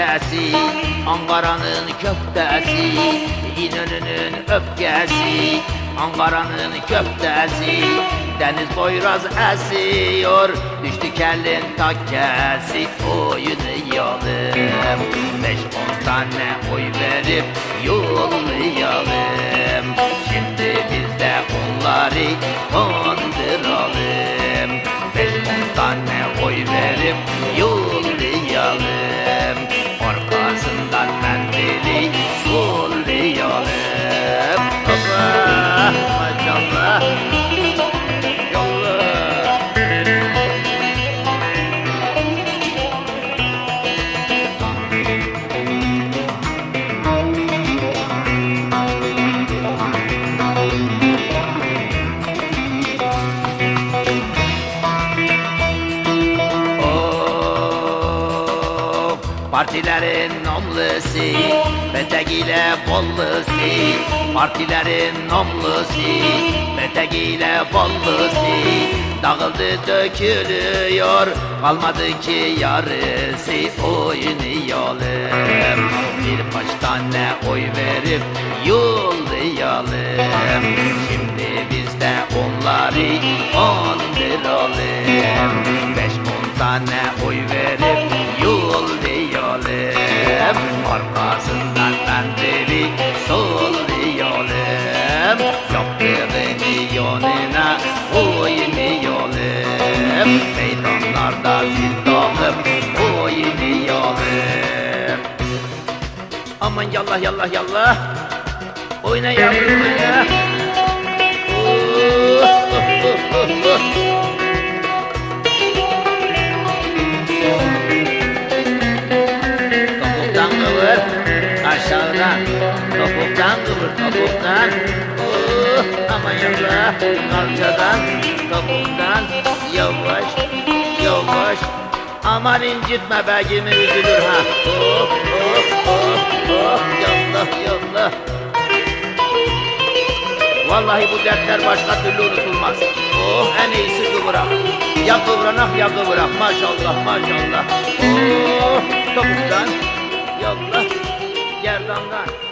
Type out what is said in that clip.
öfkesi Ankara'nın köftesi İnönü'nün öfkesi Ankara'nın köftesi Deniz boyraz esiyor Düştü kellin takkesi Oynayalım Beş on tane oy verip Yollayalım Şimdi biz de onları Kandıralım Beş on tane oy verip Yollayalım Partilerin namlısı Betegiyle bollusu. Partilerin namlısı Betegiyle bollusu. Dağıldı dökülüyor Kalmadı ki yarısı. Oynayalım Birkaç tane oy verip Yollayalım? Şimdi biz de onları Andıralım Beş on tane oy verip Oynayalım Meydanlarda zil dağıp Oynayalım Aman yallah yallah yallah. Oynayalım ya Oh, oh, oh, oh, oh. Topuktan kıvır aşağıdan. Topuktan kıvır topuktan. Oh yallah Kalçadan topuktan Yavaş yavaş Aman incitme begimi üzülür ha Oh oh oh oh Yallah yallah Vallahi bu dertler başka türlü unutulmaz. Oh en iyisi kıvırak. Ya kıvranak ya kıvırak. Maşallah maşallah. Oh topuktan. Yallah. Gerdandan.